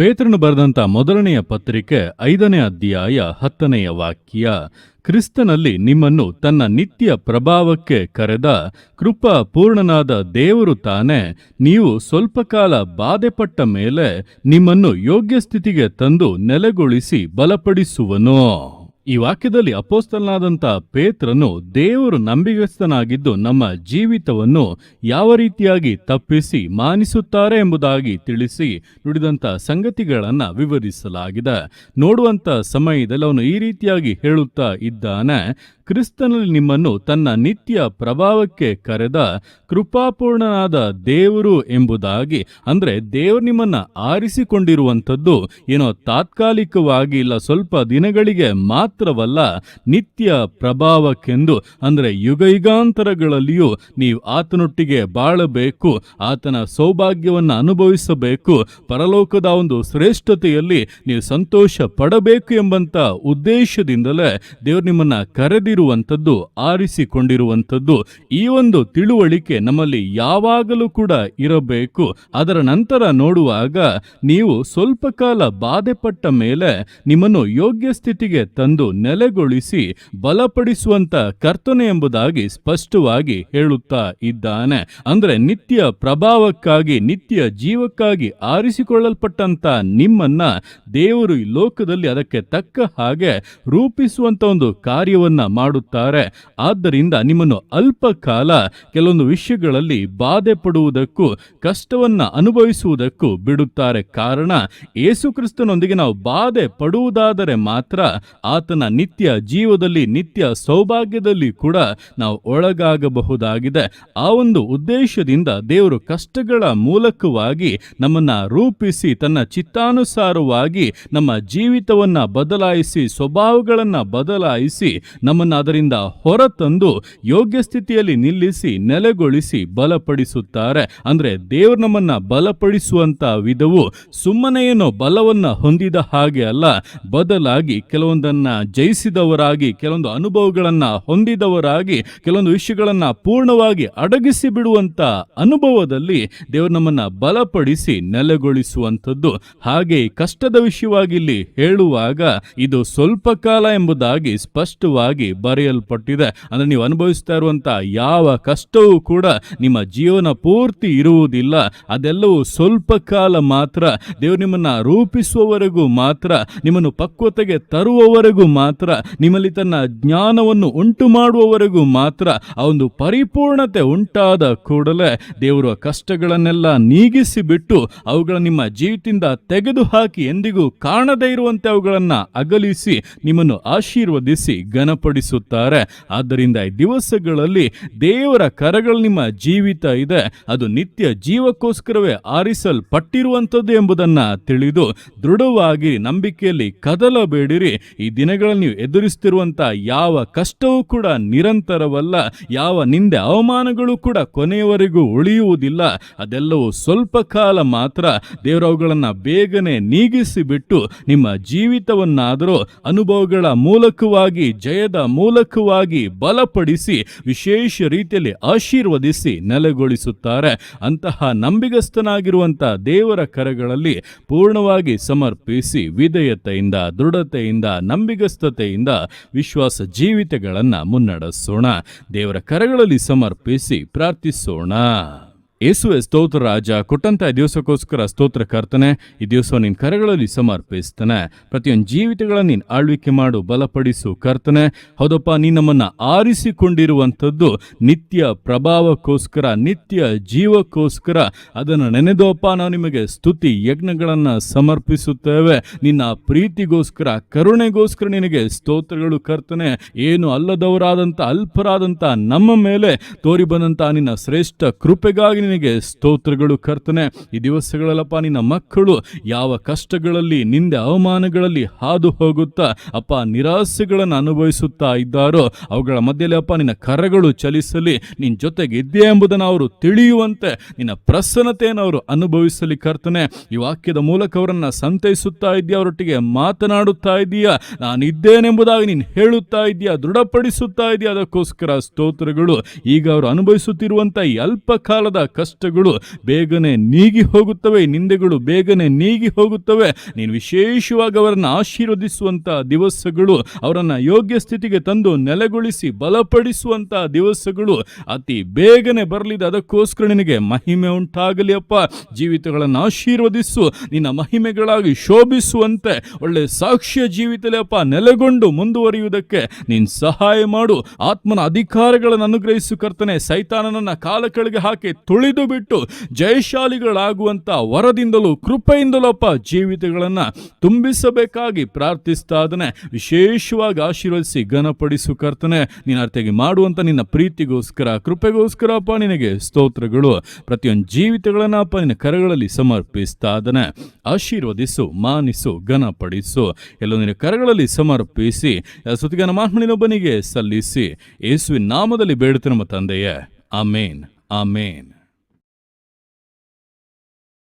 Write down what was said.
ಪೇತ್ರನು ಬರೆದಂತ ಮೊದಲನೆಯ ಪತ್ರಿಕೆ ಐದನೇ ಅಧ್ಯಾಯ ಹತ್ತನೆಯ ವಾಕ್ಯ, ಕ್ರಿಸ್ತನಲ್ಲಿ ನಿಮ್ಮನ್ನು ತನ್ನ ನಿತ್ಯ ಪ್ರಭಾವಕ್ಕೆ ಕರೆದ ಕೃಪಾ ಪೂರ್ಣನಾದ ದೇವರು ತಾನೇ, ನೀವು ಸ್ವಲ್ಪ ಕಾಲ ಬಾಧೆಪಟ್ಟ ಮೇಲೆ ನಿಮ್ಮನ್ನು ಯೋಗ್ಯ ಸ್ಥಿತಿಗೆ ತಂದು ನೆಲೆಗೊಳಿಸಿ ಬಲಪಡಿಸುವನು. ಈ ವಾಕ್ಯದಲ್ಲಿ ಅಪೋಸ್ತಲನಾದಂಥ ಪೇತ್ರನು ದೇವರು ನಂಬಿಗಸ್ತನಾಗಿದ್ದು ನಮ್ಮ ಜೀವಿತವನ್ನು ಯಾವ ರೀತಿಯಾಗಿ ತಪ್ಪಿಸಿ ಮಾನಿಸುತ್ತಾರೆ ಎಂಬುದಾಗಿ ತಿಳಿಸಿ ನುಡಿದಂಥ ಸಂಗತಿಗಳನ್ನು ವಿವರಿಸಲಾಗಿದೆ. ನೋಡುವಂಥ ಸಮಯದಲ್ಲಿ ಅವನು ಈ ರೀತಿಯಾಗಿ ಹೇಳುತ್ತಾ ಇದ್ದಾನೆ. ಕ್ರಿಸ್ತನಲ್ಲಿ ನಿಮ್ಮನ್ನು ತನ್ನ ನಿತ್ಯ ಪ್ರಭಾವಕ್ಕೆ ಕರೆದ ಕೃಪಾಪೂರ್ಣನಾದ ದೇವರು ಎಂಬುದಾಗಿ, ಅಂದ್ರೆ ದೇವರು ನಿಮ್ಮನ್ನ ಆರಿಸಿಕೊಂಡಿರುವಂಥದ್ದು, ಏನೋ ತಾತ್ಕಾಲಿಕವಾಗಿ ಇಲ್ಲ, ಸ್ವಲ್ಪ ದಿನಗಳಿಗೆ ಮಾತ್ರವಲ್ಲ, ನಿತ್ಯ ಪ್ರಭಾವಕ್ಕೆಂದು, ಅಂದ್ರೆ ಯುಗ ಯುಗಾಂತರಗಳಲ್ಲಿಯೂ ನೀವು ಆತನೊಟ್ಟಿಗೆ ಬಾಳಬೇಕು, ಆತನ ಸೌಭಾಗ್ಯವನ್ನು ಅನುಭವಿಸಬೇಕು, ಪರಲೋಕದ ಒಂದು ಶ್ರೇಷ್ಠತೆಯಲ್ಲಿ ನೀವು ಸಂತೋಷ ಪಡಬೇಕು ಎಂಬಂತ ಉದ್ದೇಶದಿಂದಲೇ ದೇವರು ನಿಮ್ಮನ್ನ ಕರೆದಿರುವಂಥದ್ದು ಆರಿಸಿಕೊಂಡಿರುವಂಥದ್ದು, ಈ ಒಂದು ತಿಳುವಳಿಕೆ ನಮ್ಮಲ್ಲಿ ಯಾವಾಗಲೂ ಕೂಡ ಇರಬೇಕು. ಅದರ ನಂತರ ನೋಡುವಾಗ ನೀವು ಸ್ವಲ್ಪ ಕಾಲ ಬಾಧೆಪಟ್ಟ ಮೇಲೆ ನಿಮ್ಮನ್ನು ಯೋಗ್ಯ ಸ್ಥಿತಿಗೆ ತಂದು ನೆಲೆಗೊಳಿಸಿ ಬಲಪಡಿಸುವಂತ ಕರ್ತನೆ ಎಂಬುದಾಗಿ ಸ್ಪಷ್ಟವಾಗಿ ಹೇಳುತ್ತಾ ಇದ್ದಾನೆ. ಅಂದ್ರೆ ನಿತ್ಯ ಪ್ರಭಾವಕ್ಕಾಗಿ, ನಿತ್ಯ ಜೀವಕ್ಕಾಗಿ ಆರಿಸಿಕೊಳ್ಳಲ್ಪಟ್ಟಂತ ನಿಮ್ಮನ್ನ ದೇವರು ಈ ಲೋಕದಲ್ಲಿ ಅದಕ್ಕೆ ತಕ್ಕ ಹಾಗೆ ರೂಪಿಸುವಂತ ಒಂದು ಕಾರ್ಯವನ್ನ ಮಾಡುತ್ತಾರೆ ಆದ್ದರಿಂದ ನಿಮ್ಮನ್ನು ಅಲ್ಪ ಕಾಲ ಕೆಲವೊಂದು ವಿಷಯಗಳಲ್ಲಿ ಬಾಧೆ ಪಡುವುದಕ್ಕೂ ಕಷ್ಟವನ್ನ ಅನುಭವಿಸುವುದಕ್ಕೂ ಬಿಡುತ್ತಾರೆ. ಕಾರಣ, ಯೇಸುಕ್ರಿಸ್ತನೊಂದಿಗೆ ನಾವು ಬಾಧೆ ಪಡುವುದಾದರೆ ಮಾತ್ರ ಆತನ ನಿತ್ಯ ಜೀವದಲ್ಲಿ, ನಿತ್ಯ ಸೌಭಾಗ್ಯದಲ್ಲಿ ಕೂಡ ನಾವು ಒಳಗಾಗಬಹುದಾಗಿದೆ. ಆ ಒಂದು ಉದ್ದೇಶದಿಂದ ದೇವರು ಕಷ್ಟಗಳ ಮೂಲಕವಾಗಿ ನಮ್ಮನ್ನ ರೂಪಿಸಿ, ತನ್ನ ಚಿತ್ತಾನುಸಾರವಾಗಿ ನಮ್ಮ ಜೀವಿತವನ್ನ ಬದಲಾಯಿಸಿ, ಸ್ವಭಾವಗಳನ್ನು ಬದಲಾಯಿಸಿ ನಮ್ಮನ್ನ ಅದರಿಂದ ಹೊರತಂದು ಯೋಗ್ಯ ಸ್ಥಿತಿಯಲ್ಲಿ ನಿಲ್ಲಿಸಿ, ನೆಲೆಗೊಳಿಸಿ ಬಲಪಡಿಸುತ್ತಾರೆ. ಅಂದ್ರೆ ದೇವರು ನಮ್ಮನ್ನ ಬಲಪಡಿಸುವಂತ ವಿಧವು ಸುಮ್ಮನೆ ಏನೋ ಬಲವನ್ನ ಹೊಂದಿದ ಹಾಗೆ ಅಲ್ಲ, ಬದಲಾಗಿ ಕೆಲವೊಂದನ್ನ ಜಯಿಸಿದವರಾಗಿ, ಕೆಲವೊಂದು ಅನುಭವಗಳನ್ನ ಹೊಂದಿದವರಾಗಿ, ಕೆಲವೊಂದು ವಿಷಯಗಳನ್ನು ಪೂರ್ಣವಾಗಿ ಅಡಗಿಸಿ ಬಿಡುವಂತ ಅನುಭವದಲ್ಲಿ ದೇವರು ನಮ್ಮನ್ನ ಬಲಪಡಿಸಿ, ನೆಲೆಗೊಳಿಸುವಂಥದ್ದು. ಹಾಗೆ ಕಷ್ಟದ ವಿಷಯವಾಗಿ ಇಲ್ಲಿ ಹೇಳುವಾಗ ಇದು ಸ್ವಲ್ಪ ಕಾಲ ಎಂಬುದಾಗಿ ಸ್ಪಷ್ಟವಾಗಿ ಬರೆಯಲ್ಪಟ್ಟಿದೆ. ಅಂದ್ರೆ ನೀವು ಅನುಭವಿಸ್ತಾ ಇರುವಂಥ ಯಾವ ಕಷ್ಟವೂ ಕೂಡ ನಿಮ್ಮ ಜೀವನ ಪೂರ್ತಿ ಇರುವುದಿಲ್ಲ. ಅದೆಲ್ಲವೂ ಸ್ವಲ್ಪ ಕಾಲ ಮಾತ್ರ. ದೇವರು ನಿಮ್ಮನ್ನ ರೂಪಿಸುವವರೆಗೂ ಮಾತ್ರ. ನಿಮ್ಮನ್ನು ಪಕ್ವತೆಗೆ ತರುವವರೆಗೂ ಮಾತ್ರ. ನಿಮ್ಮಲ್ಲಿ ತನ್ನ ಜ್ಞಾನವನ್ನು ಉಂಟು ಮಾಡುವವರೆಗೂ ಮಾತ್ರ. ಆ ಒಂದು ಪರಿಪೂರ್ಣತೆ ಉಂಟಾದ ಕೂಡಲೇ ದೇವರು ಕಷ್ಟಗಳನ್ನೆಲ್ಲ ನೀಗಿಸಿ ಬಿಟ್ಟು ಅವುಗಳ ನಿಮ್ಮ ಜೀವಿತದಿಂದ ತೆಗೆದು ಹಾಕಿ ಎಂದಿಗೂ ಕಾಣದೇ ಇರುವಂತೆ ಅವುಗಳನ್ನು ಅಗಲಿಸಿ ನಿಮ್ಮನ್ನು ಆಶೀರ್ವದಿಸಿ ಘನಪಡಿಸುತ್ತಾರೆ ಆದ್ದರಿಂದ ಈ ದಿವಸಗಳಲ್ಲಿ ದೇವರ ಕರಗಳು ನಿಮ್ಮ ಜೀವಿತ ಇದೆ. ಅದು ನಿತ್ಯ ಜೀವಕ್ಕೋಸ್ಕರವೇ ಆರಿಸಲ್ಪಟ್ಟಿರುವಂಥದ್ದು ಎಂಬುದನ್ನ ತಿಳಿದು ದೃಢವಾಗಿ ನಂಬಿಕೆಯಲ್ಲಿ ಕದಲಬೇಡಿರಿ. ಈ ದಿನಗಳಲ್ಲಿ ನೀವು ಎದುರಿಸುತ್ತಿರುವಂತ ಯಾವ ಕಷ್ಟವೂ ಕೂಡ ನಿರಂತರವಲ್ಲ. ಯಾವ ನಿಂದೆ ಅವಮಾನಗಳು ಕೂಡ ಕೊನೆಯವರೆಗೂ ಉಳಿಯುವುದಿಲ್ಲ. ಅದೆಲ್ಲವೂ ಸ್ವಲ್ಪ ಕಾಲ ಮಾತ್ರ ದೇವರವುಗಳನ್ನು ಬೇಗನೆ ನೀಗಿಸಿಬಿಟ್ಟು ನಿಮ್ಮ ಜೀವಿತವನ್ನಾದರೂ ಅನುಭವಗಳ ಮೂಲಕವಾಗಿ ಜಯದ ಮೂಲಕವಾಗಿ ಬಲಪಡಿಸಿ ವಿಶೇಷ ರೀತಿಯಲ್ಲಿ ಆಶೀರ್ವದಿಸಿ ನೆಲೆಗೊಳಿಸುತ್ತಾರೆ. ಅಂತಹ ನಂಬಿಗಸ್ತನಾಗಿರುವಂತ ದೇವರ ಕರಗಳಲ್ಲಿ ಪೂರ್ಣವಾಗಿ ಸಮರ್ಪಿಸಿ ವಿಧೇಯತೆಯಿಂದ, ದೃಢತೆಯಿಂದ, ನಂಬಿಗಸ್ತತೆಯಿಂದ ವಿಶ್ವಾಸ ಜೀವಿತಗಳನ್ನು ಮುನ್ನಡೆಸೋಣ. ದೇವರ ಕರಗಳಲ್ಲಿ ಸಮರ್ಪಿಸಿ ಪ್ರಾರ್ಥಿಸೋಣ. ಯೇಸುವೆ ಸ್ತೋತ್ರ ರಾಜ, ಕೊಟ್ಟಂತ ದಿವಸಕ್ಕೋಸ್ಕರ ಸ್ತೋತ್ರ ಕರ್ತನೆ, ಈ ದಿವಸ ನಿನ್ನ ಕರೆಗಳಲ್ಲಿ ಸಮರ್ಪಿಸ್ತಾನೆ. ಪ್ರತಿಯೊಂದು ಜೀವಿತಗಳನ್ನು ನೀನು ಆಳ್ವಿಕೆ ಮಾಡು, ಬಲಪಡಿಸು ಕರ್ತನೆ. ಹೌದಪ್ಪ ನೀ ನಮ್ಮನ್ನು ಆರಿಸಿಕೊಂಡಿರುವಂಥದ್ದು ನಿತ್ಯ ಪ್ರಭಾವಕ್ಕೋಸ್ಕರ, ನಿತ್ಯ ಜೀವಕ್ಕೋಸ್ಕರ. ಅದನ್ನು ನೆನೆದೋಪ್ಪ, ನಾವು ನಿಮಗೆ ಸ್ತುತಿ ಯಜ್ಞಗಳನ್ನು ಸಮರ್ಪಿಸುತ್ತೇವೆ. ನಿನ್ನ ಪ್ರೀತಿಗೋಸ್ಕರ, ಕರುಣೆಗೋಸ್ಕರ ನಿನಗೆ ಸ್ತೋತ್ರಗಳು ಕರ್ತನೆ. ಏನು ಅಲ್ಲದವರಾದಂಥ, ಅಲ್ಪರಾದಂಥ ನಮ್ಮ ಮೇಲೆ ತೋರಿ ಬಂದಂಥ ನಿನ್ನ ಶ್ರೇಷ್ಠ ಕೃಪೆಗಾಗಿ ನಿನಗೆ ಸ್ತೋತ್ರಗಳು ಕರ್ತನೆ, ಈ ದಿವಸಗಳಲ್ಲಪ್ಪ ನಿನ್ನ ಮಕ್ಕಳು ಯಾವ ಕಷ್ಟಗಳಲ್ಲಿ, ನಿಂದೆ ಅವಮಾನಗಳಲ್ಲಿ ಹಾದು ಹೋಗುತ್ತಾ ಅಪ್ಪ ನಿರಾಸೆಗಳನ್ನು ಅನುಭವಿಸುತ್ತಾ ಇದ್ದಾರೋ, ಅವುಗಳ ಮಧ್ಯದಲ್ಲಿ ಅಪ್ಪ ನಿನ್ನ ಕರಗಳು ಚಲಿಸಲಿ ನಿನ್ನ ಜೊತೆಗೆ ಇದ್ದೇ ಎಂಬುದನ್ನು ಅವರು ತಿಳಿಯುವಂತೆ, ನಿನ್ನ ಪ್ರಸನ್ನತೆಯನ್ನು ಅವರು ಅನುಭವಿಸಲಿ ಕರ್ತನೆ. ಈ ವಾಕ್ಯದ ಮೂಲಕ ಅವರನ್ನು ಸಂತೈಸುತ್ತಾ ಇದೆಯಾ ಅವರೊಟ್ಟಿಗೆ ಮಾತನಾಡುತ್ತಾ ಇದೆಯಾ ನಾನಿದ್ದೇನೆಂಬುದಾಗಿ ನೀನು ಹೇಳುತ್ತಾ ಇದೆಯಾ ದೃಢಪಡಿಸುತ್ತಾ ಇದೆಯಾ ಅದಕ್ಕೋಸ್ಕರ ಸ್ತೋತ್ರಗಳು ಈಗ ಅವರು ಅನುಭವಿಸುತ್ತಿರುವಂತ ಈ ಅಲ್ಪ ಕಾಲದ ಕಷ್ಟಗಳು ಬೇಗನೆ ನೀಗಿ ಹೋಗುತ್ತವೆ, ನಿಂದೆಗಳು ಬೇಗನೆ ನೀಗಿ ಹೋಗುತ್ತವೆ. ನೀನು ವಿಶೇಷವಾಗಿ ಅವರನ್ನು ಆಶೀರ್ವದಿಸುವಂತ ದಿವಸಗಳು, ಅವರನ್ನು ಯೋಗ್ಯ ಸ್ಥಿತಿಗೆ ತಂದು ನೆಲೆಗೊಳಿಸಿ ಬಲಪಡಿಸುವಂಥ ದಿವಸಗಳು ಅತಿ ಬೇಗನೆ ಬರಲಿದೆ. ಅದಕ್ಕೋಸ್ಕರ ನಿನಗೆ ಮಹಿಮೆ ಉಂಟಾಗಲಿ ಅಪ್ಪ. ಜೀವಿತಗಳನ್ನು ಆಶೀರ್ವದಿಸು, ನಿನ್ನ ಮಹಿಮೆಗಳಾಗಿ ಶೋಭಿಸುವಂತೆ. ಒಳ್ಳೆ ಸಾಕ್ಷ್ಯ ಜೀವಿತದಲ್ಲಿ ಅಪ್ಪ, ನೆಲೆಗೊಂಡು ಮುಂದುವರಿಯುವುದಕ್ಕೆ ನೀನು ಸಹಾಯ ಮಾಡು. ಆತ್ಮನ ಅಧಿಕಾರಗಳನ್ನು ಅನುಗ್ರಹಿಸು ಕರ್ತನೆ. ಸೈತಾನನನ್ನ ಕಾಲ ಕೆಳಗೆ ಹಾಕಿ ತುಳಿದು ಬಿಟ್ಟು ಜಯಶಾಲಿಗಳಾಗುವಂತ ವರದಿಂದಲೂ ಕೃಪೆಯಿಂದಲೂ ಅಪ್ಪ ಜೀವಿತಗಳನ್ನ ತುಂಬಿಸಬೇಕಾಗಿ ಪ್ರಾರ್ಥಿಸ್ತಾ ಅದನ್ನೇ ವಿಶೇಷವಾಗಿ ಆಶೀರ್ವದಿಸಿ, ಘನಪಡಿಸು ಕರ್ತನೆ ನೀನು ಅರ್ಥಗೆ ಮಾಡುವಂತ ನಿನ್ನ ಪ್ರೀತಿಗೋಸ್ಕರ, ಕೃಪೆಗೋಸ್ಕರ ಅಪ್ಪ ನಿನಗೆ ಸ್ತೋತ್ರಗಳು. ಪ್ರತಿಯೊಂದು ಜೀವಿತಗಳನ್ನ ಅಪ್ಪ ನಿನ್ನ ಕರಗಳಲ್ಲಿ ಸಮರ್ಪಿಸ್ತಾ ಅದನ್ನ ಆಶೀರ್ವದಿಸು, ಮಾನಿಸು, ಘನಪಡಿಸು. ಎಲ್ಲ ನಿನ್ನ ಕರಗಳಲ್ಲಿ ಸಮರ್ಪಿಸಿ ಸುತ್ತಿಗನ ಮಾಹಿನೊಬ್ಬನಿಗೆ ಸಲ್ಲಿಸಿ. ಯೇಸುವಿನ ನಾಮದಲ್ಲಿ ಬೇಡುತ್ತೆ ನಮ್ಮ ತಂದೆಯೇ. ಆಮೇನ್. ಆಮೇನ್.